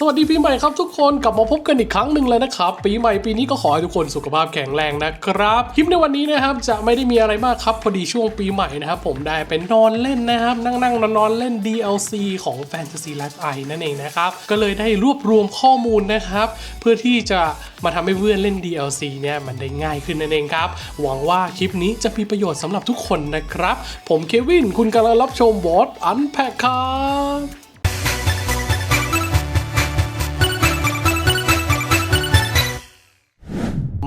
สวัสดีปีใหม่ครับทุกคนกลับมาพบกันอีกครั้งหนึ่งเลยนะครับ ปีใหม่ปีนี้ก็ขอให้ทุกคนสุขภาพแข็งแรงนะครับคลิปในวันนี้นะครับจะไม่ได้มีอะไรมากครับพอดีช่วงปีใหม่นะครับผมได้เป็นนอนเล่นนะครับ นั่งนั่งนอนนอนเล่น DLC ของ Fantasy Life I นั่นเองนะครับก็เลยได้รวบรวมข้อมูลนะครับ เพื่อที่จะมาทำให้เพื่อนเล่น DLC เนี่ยมันได้ง่ายขึ้นนั่นเองครับหวังว่าคลิปนี้จะมีประโยชน์สำหรับทุกคนนะครับ ผมเควินคุณกำลังรับชมวอตอันแพ็คครับ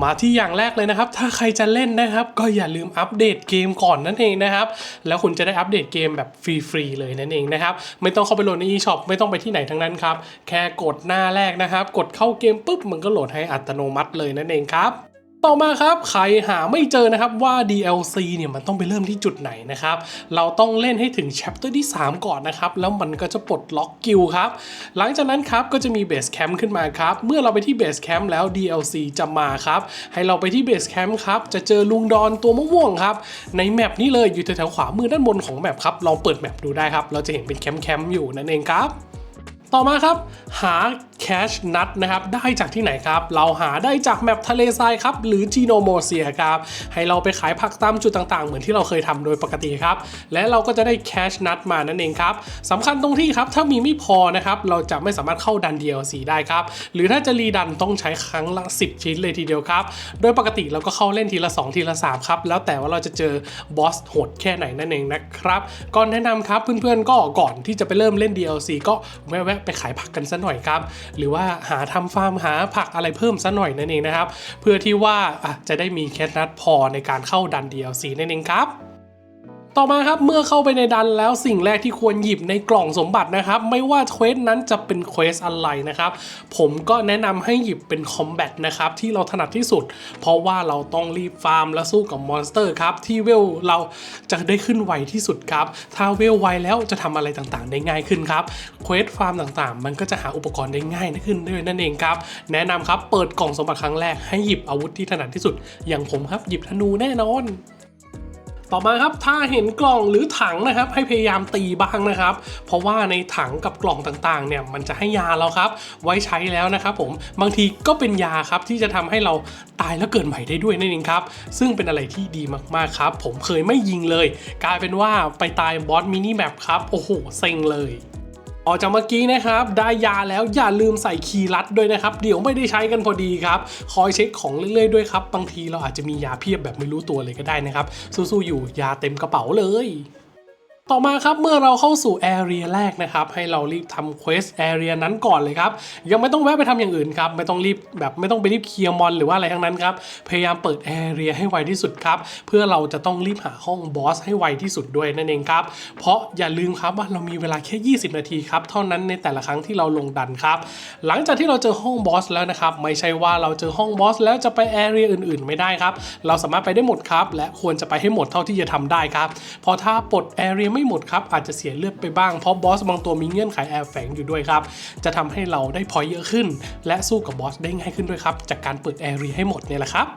มาที่อย่างแรกเลยนะครับ ถ้าใครจะเล่นนะครับ ก็อย่าลืมอัปเดตเกมก่อนนั่นเองนะครับ แล้วคุณจะได้อัปเดตเกมแบบฟรีๆเลยนั่นเองนะครับ ไม่ต้องเข้าไปโหลดใน eShop ไม่ต้องไปที่ไหนทั้งนั้นครับ แค่กดหน้าแรกนะครับ กดเข้าเกมปุ๊บมันก็โหลดให้อัตโนมัติเลยนั่นเองครับ ต่อมาครับใครหาไม่เจอนะครับว่า DLC เนี่ยมันต้องไปเริ่มที่จุดไหนนะครับ เราต้องเล่นให้ถึง chapter ที่ 3 ก่อนนะครับ แล้วมันก็จะปลดล็อกกิลครับ หลังจากนั้นครับก็จะมี base camp ขึ้นมาครับ เมื่อเราไปที่ base camp แล้ว DLC จะมาครับ ให้เราไปที่ base camp ครับ จะเจอลุงดอนตัวม่วงครับ ในแมปนี้เลยอยู่แถวๆขวามือด้านบนของแมปครับลองเปิดแมปดูได้ครับ เราจะเห็นเป็นแคมป์ๆอยู่นั่นเองครับ ต่อมาครับหา แคชนัทนะครับได้จากที่ไหนครับ เราหาได้จากแมปทะเลทรายครับ หรือจีโนโมเซียครับ ให้เราไปขายผักตามจุดต่างๆ เหมือนที่เราเคยทำโดยปกติครับ และเราก็จะได้แคชนัทมานั่นเองครับสำคัญตรงที่ครับ ถ้ามีไม่พอนะครับ เราจะไม่สามารถเข้าดัน DLC ได้ครับ หรือถ้าจะรีดันต้องใช้ครั้งละ 10 ชิ้นเลยทีเดียวครับ โดยปกติเราก็เข้าเล่นทีละ 2 ทีละ 3 ครับ แล้วแต่ว่าเราจะเจอบอสโหดแค่ไหนนั่นเองนะครับก็แนะนำครับเพื่อนๆก็ก่อนที่จะไปเริ่มเล่น DLC ก็แวะๆไปขายผักกันซะหน่อยครับหรือว่าหาทำฟาร์มหาผักอะไรเพิ่มซะหน่อยนั่นเองนะครับ เพื่อที่ว่าจะได้มีแคทนัทพอในการเข้าดัน DLC นั่นเองครับ ต่อมาครับเมื่อเข้าไปในดันแล้วสิ่งแรกที่ควรหยิบในกล่องสมบัตินะครับ ไม่ว่าเควสนั้นจะเป็นเควสอะไรนะครับ ผมก็แนะนำให้หยิบเป็นคอมแบทนะครับที่เราถนัดที่สุด เพราะว่าเราต้องรีบฟาร์มและสู้กับมอนสเตอร์ครับที่เวลเราจะได้ขึ้นไวที่สุดครับ ถ้าเวลไวแล้วจะทำอะไรต่างๆ ได้ง่ายขึ้นครับเควสฟาร์มต่างๆ มันก็จะหาอุปกรณ์ได้ง่ายขึ้นด้วยนั่นเองครับแนะนำครับเปิดกล่องสมบัติครั้งแรกให้หยิบอาวุธที่ถนัดที่สุด อย่างผมครับหยิบธนูแน่นอน ต่อมาครับถ้าเห็นกล่องหรือถังนะครับ ให้พยายามตีบ้างนะครับ เพราะว่าในถังกับกล่องต่างๆเนี่ยมันจะให้ยาเราครับ ไว้ใช้แล้วนะครับผมบางทีก็เป็นยาครับที่จะทำให้เราตายแล้วเกิดใหม่ได้ด้วยนั่นเองครับ ซึ่งเป็นอะไรที่ดีมากๆครับ ผมเคยไม่ยิงเลย กลายเป็นว่าไปตายบอสมินิแมปครับโอ้โหเซ็งเลย ออกจากเมื่อกี้นะครับได้ยาแล้วอย่าลืมใส่คีย์ลัดด้วยนะครับ เดี๋ยวไม่ได้ใช้กันพอดีครับ คอยเช็คของเรื่อยๆด้วยครับ บางทีเราอาจจะมียาเพียบแบบไม่รู้ตัวเลยก็ได้นะครับ สู้ๆอยู่ยาเต็มกระเป๋าเลย ต่อมาครับเมื่อเราเข้าสู่แอเรียแรกนะครับให้เรารีบทำเควสแอเรียนั้นก่อนเลยครับยังไม่ต้องแวะไปทำอย่างอื่นครับไม่ต้องรีบแบบไม่ต้องไปรีบเคลียร์มอนหรือว่าอะไรทั้งนั้นครับพยายามเปิดแอเรียให้ไวที่สุดครับเพื่อเราจะต้องรีบหาห้องบอสให้ไวที่สุดด้วยนั่นเองครับเพราะอย่าลืมครับว่าเรามีเวลาแค่ 20 นาทีครับเท่านั้นในแต่ละครั้งที่เราลงดันครับหลังจากที่เราเจอห้องบอสแล้วนะครับไม่ใช่ว่าเราเจอห้องบอสแล้วจะไปแอเรียอื่น ๆ ไม่ได้ครับเราสามารถไปได้หมดครับและควรจะไปให้หมดเท่าที่จะทำได้ครับพราะถ้าปลดแอเรียไม่หมดครับอาจจะเสียเลือดไปบ้างเพราะบอสบางตัวมีเงื่อนไขแอบแฝงอยู่ด้วยครับจะทำให้เราได้พอยเยอะขึ้น และสู้กับบอสได้ง่ายขึ้นด้วยครับจากการเปิดแอเรียให้หมดเนี่ยแหละครับ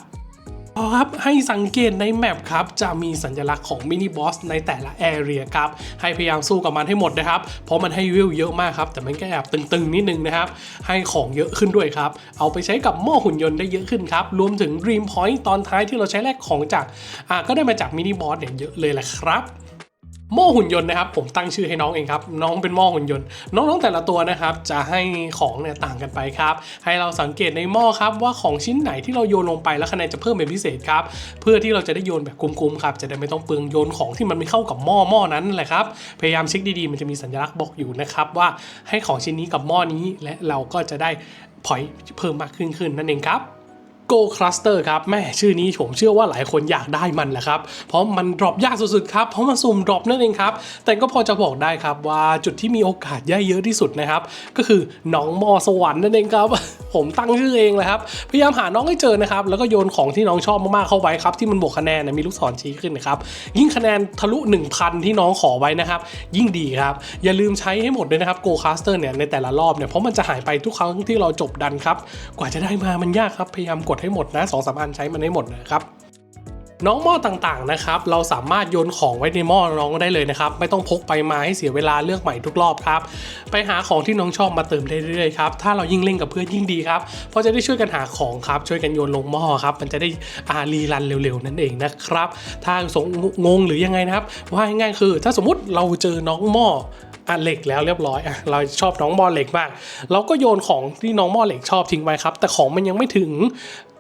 อ๋อครับให้สังเกตในแมปครับจะมีสัญลักษณ์ของมินิบอสในแต่ละแอเรียครับให้พยายามสู้กับมันให้หมดนะครับ เพราะมันให้วิวเยอะมากครับ แต่มันก็แอบตึงๆนิดนึงนะครับ ให้ของเยอะขึ้นด้วยครับ เอาไปใช้กับหม้อหุ่นยนต์ได้เยอะขึ้นครับ รวมถึง Dream Point ตอนท้ายที่เราใช้แลกของจากอ่าก็ได้มาจากมินิบอสเนี่ยเยอะเลยแหละครับ ม้อหุ่นยนต์นะครับ ผมตั้งชื่อให้น้องเองครับ น้องเป็นหม้อหุ่นยนต์ น้องๆแต่ละตัวนะครับ จะให้ของเนี่ยต่างกันไปครับ ให้เราสังเกตในหม้อครับว่าของชิ้นไหนที่เราโยนลงไปแล้วคะแนนจะเพิ่มเป็นพิเศษครับ เพื่อที่เราจะได้โยนแบบคุ้มๆครับ จะได้ไม่ต้องเปลืองโยนของที่มันไม่เข้ากับหม้อหม้อนั้นแหละครับ พยายามเช็คดีๆ มันจะมีสัญลักษณ์บอกอยู่นะครับว่าให้ของชิ้นนี้กับหม้อนี้และเราก็จะได้พอยเพิ่มมากขึ้นขึ้นนั่นเองครับ Go Cluster ครับแม่ชื่อนี้ผมเชื่อว่าหลายคนอยากได้มันแหละครับ เพราะมันดรอปยากสุดๆครับ เพราะมันสุ่มดรอปนั่นเองครับ แต่ก็พอจะบอกได้ครับว่าจุดที่มีโอกาสย่ายเยอะที่สุดนะครับ ก็คือน้องมอสวรรค์นั่นเองครับ ผมตั้งชื่อเองเลยครับ พยายามหาน้องให้เจอนะครับ แล้วก็โยนของที่น้องชอบมากๆเข้าไว้ครับ ที่มันบวกคะแนนนะมีลูกศรชี้ขึ้นนะครับ ยิ่งคะแนนทะลุ 1,000 ที่น้องขอไว้นะครับ ยิ่งดีครับ อย่าลืมใช้ให้หมดด้วยนะครับ Go Caster เนี่ยในแต่ละรอบเนี่ย เพราะมันจะหายไปทุกครั้งที่เราจบดันครับ กว่าจะได้มามันยากครับ พยายามกดให้หมดนะสองสามอันใช้มันให้หมดนะครับ น้องหม้อต่างๆนะครับ เราสามารถโยนของไว้ในหม้อน้องได้เลยนะครับ ไม่ต้องพกไปมาให้เสียเวลาเลือกใหม่ทุกรอบครับ ไปหาของที่น้องชอบมาเติมได้เรื่อยๆครับ ถ้าเรายิ่งเล่นกับเพื่อนยิ่งดีครับ เพราะจะได้ช่วยกันหาของครับ ช่วยกันโยนลงหม้อครับ มันจะได้อารีรันเร็วๆนั่นเองนะครับ ถ้าสงงงหรือยังไงนะครับ ว่าง่ายๆคือ ถ้าสมมติเราเจอน้องหม้ออะเหล็กแล้วเรียบร้อยอะเราชอบน้องมอเหล็กมาก เราก็โยนของที่น้องหม้อเหล็กชอบทิ้งไว้ครับ แต่ของมันยังไม่ถึง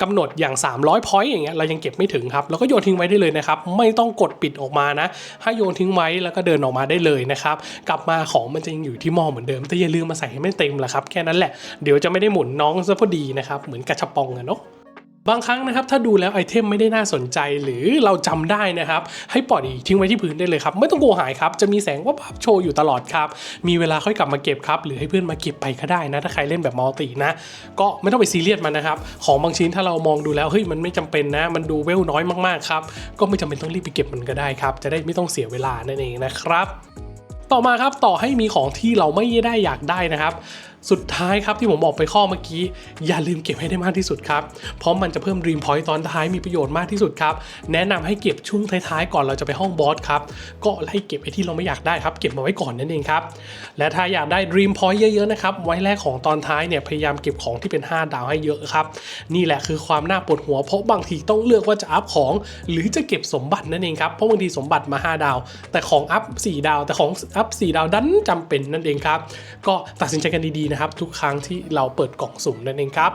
กำหนดอย่าง 300พอยต์อย่างเงี้ยเรายังเก็บไม่ถึงครับเราก็โยนทิ้งไว้ได้เลยนะครับ ไม่ต้องกดปิดออกมานะ ให้โยนทิ้งไว้แล้วก็เดินออกมาได้เลยนะครับ กลับมาของมันจะยังอยู่ที่หม้อเหมือนเดิมแต่อย่าลืมมาใส่ให้ไม่เต็มละครับแค่นั้นแหละเดี๋ยวจะไม่ได้หมุนน้องซะพอดีนะครับเหมือนกระชับปองอะเนาะ บางครั้งนะครับถ้าดูแล้วไอเทมไม่ได้น่าสนใจหรือเราจำได้นะครับ ให้ปล่อยทิ้งไว้ที่พื้นได้เลยครับ ไม่ต้องกลัวหายครับ จะมีแสงว่าบโชว์อยู่ตลอดครับ มีเวลาค่อยกลับมาเก็บครับ หรือให้เพื่อนมาเก็บไปก็ได้นะ ถ้าใครเล่นแบบมัลตินะ ก็ไม่ต้องไปซีเรียสมันนะครับ ของบางชิ้นถ้าเรามองดูแล้วเฮ้ยมันไม่จำเป็นนะ มันดูเวลน้อยมากๆครับก็ไม่จำเป็นต้องรีบไปเก็บมันก็ได้ครับ จะได้ไม่ต้องเสียเวลานั่นเองนะครับต่อมาครับต่อให้มีของที่เราไม่ได้อยากได้นะครับ สุดท้ายครับที่ผมบอกไปข้อเมื่อกี้ อย่าลืมเก็บให้ได้มากที่สุดครับ เพราะมันจะเพิ่มรีมพอยต์ตอนท้ายมีประโยชน์มากที่สุดครับ แนะนำให้เก็บช่วงท้ายๆ ก่อนเราจะไปห้องบอสครับ ก็ไล่เก็บไอ้ที่เราไม่อยากได้ครับ เก็บมาไว้ก่อนนั่นเองครับ และถ้าอยากได้ Dream Point เยอะๆนะครับ ไว้แรกของตอนท้ายเนี่ยพยายามเก็บของที่เป็น 5 ดาวให้เยอะครับ นี่แหละคือความน่าปวดหัว เพราะบางทีต้องเลือกว่าจะอัพของ หรือจะเก็บสมบัตินั่นเองครับ เพราะบางทีสมบัติมา 5 ดาว แต่ของอัพ4ดาว แต่ของอัพ4ดาวดันจำเป็นนั่นเองครับ ก็ตัดสินใจกันดีๆนะครับทุกครั้งที่เราเปิดกล่องสุ่มนั่นเองครับ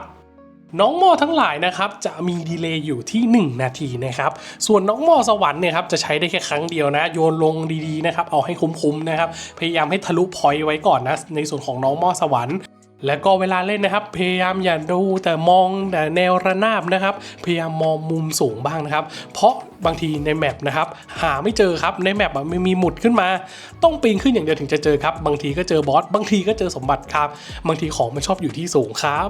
น้องหม้อทั้งหลายนะครับจะมีดีเลย์อยู่ที่ 1 นาทีนะครับส่วนน้องหม้อสวรรค์เนี่ยครับจะใช้ได้แค่ครั้งเดียวนะโยนลงดีๆนะครับเอาให้คุ้มๆนะครับพยายามให้ทะลุพอยต์ไว้ก่อนนะในส่วนของน้องหม้อสวรรค์ แล้วก็เวลาเล่นนะครับ พยายามอย่าดูแต่มองแต่แนวระนาบนะครับพยายามมองมุมสูงบ้างนะครับ เพราะ บางทีในแมปนะครับหาไม่เจอครับในแมปอะไม่มีหมุดขึ้นมา ต้องปีนขึ้นอย่างเดียวถึงจะเจอครับ บางทีก็เจอบอสบางทีก็เจอสมบัติครับ บางทีของมันชอบอยู่ที่สูงครับ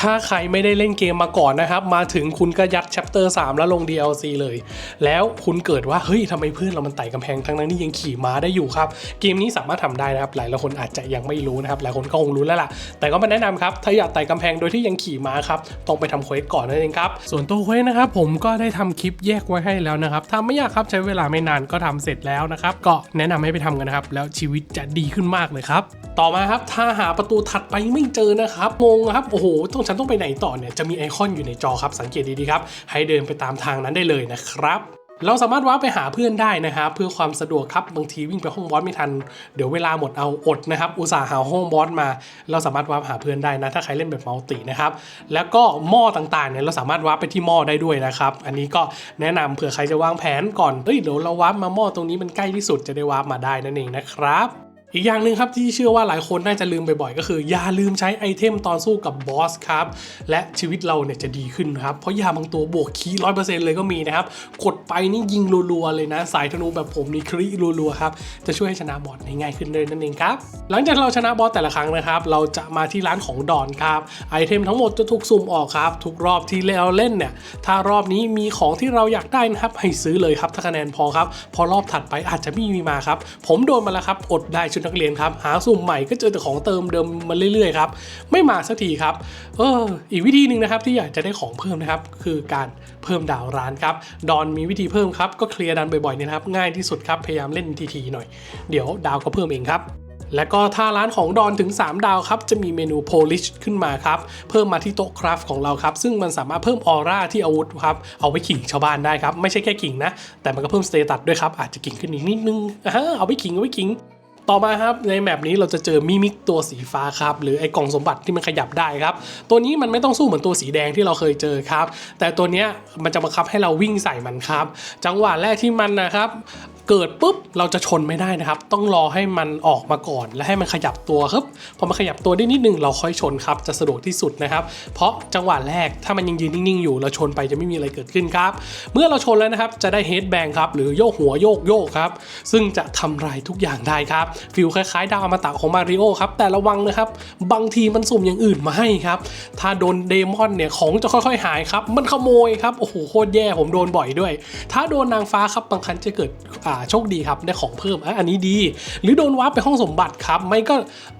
ถ้าใครไม่ได้เล่นเกมมาก่อนนะครับ มาถึงคุณก็ยัด chapter 3แล้วลง DLC เลย แล้วคุณเกิดว่า เฮ้ยทำไมเพื่อนเรามันไต่กำแพงทั้งนั้นนี่ยังขี่ม้าได้อยู่ครับ เกมนี้สามารถทำได้นะครับ หลายหลายคนอาจจะยังไม่รู้นะครับ หลายคนก็คงรู้แล้วล่ะ แต่ก็มาแนะนำครับ ถ้าอยากไต่กำแพงโดยที่ยังขี่ม้าครับ ต้องไปทำเควสก่อนนั่นเองครับ ส่วนตัวเควสนะครับผมก็ได้ทำคลิปแยกไว้ให้แล้วนะครับทำไม่ยากครับใช้เวลาไม่นานก็ทำเสร็จแล้วนะครับก็แนะนำให้ไปทำกันนะครับแล้วชีวิตจะดีขึ้นมากเลยครับต่อมาครับถ้าหาประตูถัดไปไม่เจอนะครับงงครับโอ้โหต้องฉันต้องไปไหนต่อเนี่ยจะมีไอคอนอยู่ในจอครับสังเกตดีๆครับให้เดินไปตามทางนั้นได้เลยนะครับ เราสามารถว้าไปหาเพื่อนได้นะครับเพื่อความสะดวกครับบางทีวิ่งไปห้องบอสไม่ทัน เดี๋ยวเวลาหมดเอาอดนะครับ อุตส่าห์หาห้องบอสมา เราสามารถว้าหาเพื่อนได้นะ ถ้าใครเล่นแบบมัลตินะครับแล้วก็หม้อต่างๆเนี่ยเราสามารถว้าไปที่หม้อได้ด้วยนะครับอันนี้ก็แนะนำเผื่อใครจะวางแผนก่อนเฮ้ยเดี๋ยวเราว้ามาหม้อตรงนี้มันใกล้ที่สุดจะได้ว้ามาได้นั่นเองนะครับ อีกอย่างหนึ่งครับที่เชื่อว่าหลายคนน่าจะลืมบ่อยๆก็คือ อย่าลืมใช้ไอเทมตอนสู้กับบอสครับ และชีวิตเราเนี่ยจะดีขึ้นครับ เพราะยาบางตัวบวกคีร้อยเปอร์เซ็นต์เลยก็มีนะครับ กดไปนี่ยิงรัวๆเลยนะ สายธนูแบบผมนี่คริรัวๆครับ จะช่วยให้ชนะบอสง่ายขึ้นเลยนั่นเองครับ หลังจากเราชนะบอสแต่ละครั้งนะครับ เราจะมาที่ร้านของดอนครับไอเทมทั้งหมดจะถูกสุ่มออกครับทุกรอบที่เราเล่นเนี่ยถ้ารอบนี้มีของที่เราอยากได้นะครับให้ซื้อเลยครับถ้าคะแนนพอครับพอรอบถัดไปอาจจะไม่มีมาครับผมโดนมาแล้วครับอดได้ชุดนักเรียนครับหาสุ่มใหม่ก็เจอแต่ของเติมเดิมมาเรื่อยๆครับไม่มาสักทีครับเอออีกวิธีหนึ่งนะครับที่อยากจะได้ของเพิ่มนะครับคือการเพิ่มดาวร้านครับดอนมีวิธีเพิ่มครับก็เคลียร์ดันบ่อยๆเนี่ยนะครับง่ายที่สุดครับพยายามเล่นทีๆหน่อย เดี๋ยวดาวก็เพิ่มเองครับและก็ถ้าร้านของดอนถึง 3 ดาวครับ จะมีเมนู polish ขึ้นมาครับ เพิ่มมาที่โต๊ะคราฟของเราครับ ซึ่งมันสามารถเพิ่มออร่าที่อาวุธครับ เอาไว้ขิงชาวบ้านได้ครับ ไม่ใช่แค่ขิงนะ แต่มันก็เพิ่มสเตตัสด้วยครับ อาจจะขิงขึ้นอีกนิดนึงเอาไว้ขิงเอาไว้ขิง ต่อมาครับในแมปนี้เราจะเจอมิมิกตัวสีฟ้าครับหรือไอ้กล่องสมบัติที่มันขยับได้ครับ ตัวนี้มันไม่ต้องสู้เหมือนตัวสีแดงที่เราเคยเจอครับ แต่ตัวเนี้ยมันจะบังคับให้เราวิ่งใส่มันครับ จังหวะแรกที่มันนะครับเกิดปุ๊บเราจะชนไม่ได้นะครับ ต้องรอให้มันออกมาก่อน และให้มันขยับตัวครับพอมันขยับตัวได้นิดนึงเราค่อยชนครับจะสะดวกที่สุดนะครับ เพราะจังหวะแรกถ้ามันยังยืนนิ่งๆอยู่เราชนไปจะไม่มีอะไรเกิดขึ้นครับ เมื่อเราชนแล้วนะครับจะได้เฮดแบงครับหรือโยกหัวโยกโยกครับซึ่งจะทำลายทุกอย่างได้ครับฟิลคล้ายๆ ดาวอมตะของมาริโอครับ แต่ระวังนะครับ บางทีมันสุ่มอย่างอื่นมาให้ครับ ถ้าโดนเดมอนเนี่ยของจะค่อยๆหายครับ มันขโมยครับ โอ้โหโคตรแย่ผมโดนบ่อยด้วย ถ้าโดนนางฟ้าครับบางครั้งจะเกิดอ่าโชคดีครับได้ของเพิ่มอะอันนี้ดี หรือโดนวาร์ปไปห้องสมบัติครับ ไม่ก็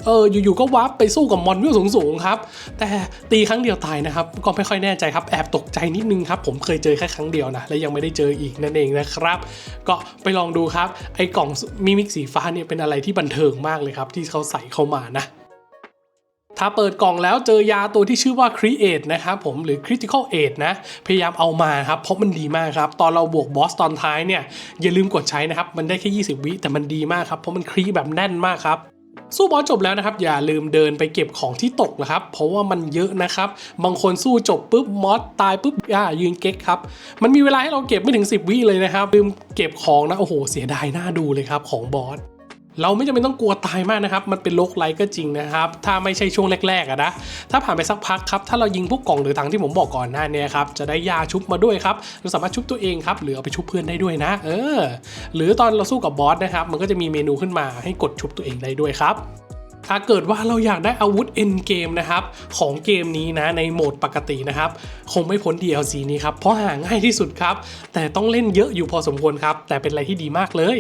เอออยู่ๆก็วาร์ปไปสู้กับมอนเวลสูงๆครับ แต่ตีครั้งเดียวตายนะครับ ก็ไม่ค่อยแน่ใจครับแอบตกใจนิดนึงครับผมเคยเจอแค่ครั้งเดียวนะและยังไม่ได้เจออีกนั่นเองนะครับ ก็ไปลองดูครับไอ้กล่องมิมิกสีฟ้าเนี่ยเป็นอะไรที่บันเทิงมากเลยครับ ที่เขาใส่เข้ามานะ ถ้าเปิดกล่องแล้วเจอยาตัวที่ชื่อว่า Create นะครับผมหรือ Critical Aid นะ พยายามเอามาครับ เพราะมันดีมากครับ ตอนเราบวกบอสตอนท้ายเนี่ย อย่าลืมกดใช้นะครับ มันได้แค่ 20 วิแต่มันดีมากครับ เพราะมันครีแบบแน่นมากครับสู้บอสจบแล้วนะครับ อย่าลืมเดินไปเก็บของที่ตกนะครับ เพราะว่ามันเยอะนะครับ บางคนสู้จบปุ๊บมอสตายปุ๊บอ่ายืนเก๊กครับ มันมีเวลาให้เราเก็บไม่ถึง 10 วิเลยนะครับ ลืมเก็บของนะ โอ้โห เสียดายหน้าดูเลยครับของบอส เราไม่จำเป็นต้องกลัวตายมากนะครับ มันเป็นโลกไลก็จริงนะครับ ถ้าไม่ใช่ช่วงแรกๆอะนะ ถ้าผ่านไปสักพักครับ ถ้าเรายิงพวกกล่องหรือถังที่ผมบอกก่อนหน้านี้ครับ จะได้ยาชุบมาด้วยครับ เราสามารถชุบตัวเองครับ หรือเอาไปชุบเพื่อนได้ด้วยนะ เออ หรือตอนเราสู้กับบอสนะครับ มันก็จะมีเมนูขึ้นมาให้กดชุบตัวเองได้ด้วยครับถ้าเกิดว่าเราอยากได้อาวุธ end game นะครับ ของเกมนี้นะในโหมดปกตินะครับ คงไม่พ้น DLC นี้ครับ เพราะหาง่ายที่สุดครับ แต่ต้องเล่นเยอะอยู่พอสมควรครับ แต่เป็นอะไรที่ดีมากเลย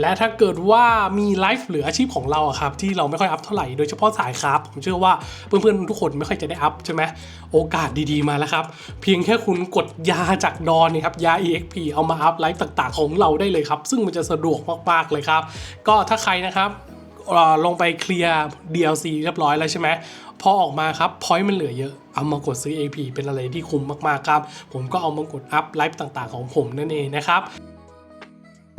และถ้าเกิดว่ามีไลฟ์หรืออาชีพของเราอะครับที่เราไม่ค่อยอัพเท่าไหร่โดยเฉพาะสายครับ ผมเชื่อว่าเพื่อนๆทุกคนไม่ค่อยจะได้อัพใช่ไหมโอกาสดีๆมาแล้วครับ เพียงแค่คุณกดยาจากดอนนี่ครับยา EXP เอามาอัพไลฟ์ต่างๆ ของเราได้เลยครับ ซึ่งมันจะสะดวกมากๆเลยครับ ก็ถ้าใครนะครับลงไปเคลียร์ DLC เรียบร้อยแล้วใช่ไหมพอออกมาครับพอยต์มันเหลือเยอะ เอามากดซื้อ AP เป็นอะไรที่คุ้มมากๆครับ ผมก็เอามากดอัพไลฟ์ต่างๆของผมนั่นเองนะครับ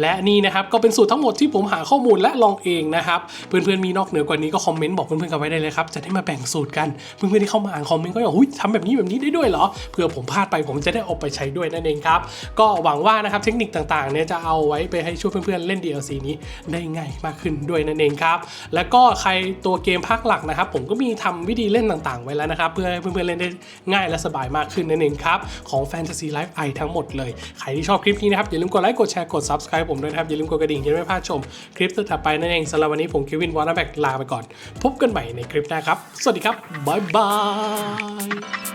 และนี่นะครับก็เป็นสูตรทั้งหมดที่ผมหาข้อมูลและลองเองนะครับเพื่อนๆมีนอกเหนือกว่านี้ก็คอมเมนต์บอกเพื่อนๆกันไว้ได้เลยครับจะได้มาแบ่งสูตรกันเพื่อนๆที่เข้ามาอ่านคอมเมนต์ก็บอกหุ้ยทำแบบนี้แบบนี้ได้ด้วยเหรอเผื่อผมพลาดไปผมจะได้เอาไปใช้ด้วยนั่นเองครับก็หวังว่านะครับเทคนิคต่างๆเนี่ยจะเอาไว้ไปให้ช่วยเพื่อนๆเล่น DLC นี้ได้ง่ายมากขึ้นด้วยนั่นเองครับแล้วก็ใครตัวเกมภาคหลักนะครับผมก็มีทำวิธีเล่นต่างๆ ไว้แล้วนะครับเพื่อให้เพื่อนๆเล่นได้ง่ายและสบายมากขึ้นนั่นเองครับของ Fantasy Life i ทั้งหมดเลยใครที่ชอบคลิปนี้นะครับอย่าลืมกดไลค์กดแชร์กด Subscribe ผมด้วยนะครับอย่าลืมกดกระดิ่งจะไม่พลาดชม คลิปต่อไปนั่นเองสำหรับวันนี้ผมเควินวอร์นแบกลาไปก่อน พบกันใหม่ในคลิปหน้าครับ สวัสดีครับบ๊ายบาย